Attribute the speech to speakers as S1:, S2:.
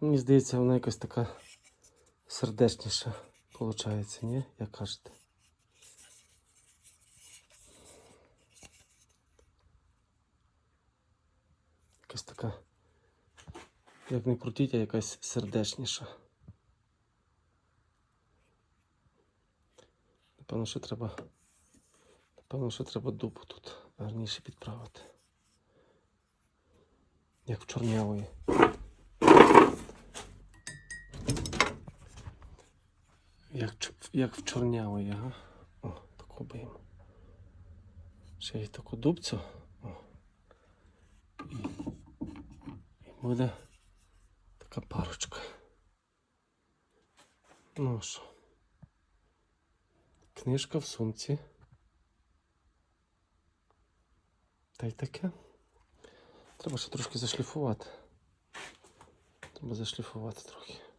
S1: Мені здається, вона якась така сердечніша виходить, ні? Як кажете? Якась така, як не крутіть, а якась сердечніша. Напевно, що треба. Напевно, що треба дубу тут гарніше підправити. Як в чорнявої. Як, як в чорнявої, ага. О, таку б'ємо. Ще й таку дубцю. О. І, і буде така парочка. Ну що. Книжка в сумці. Та й таке. Треба ще трошки зашліфувати. Треба зашліфувати трохи.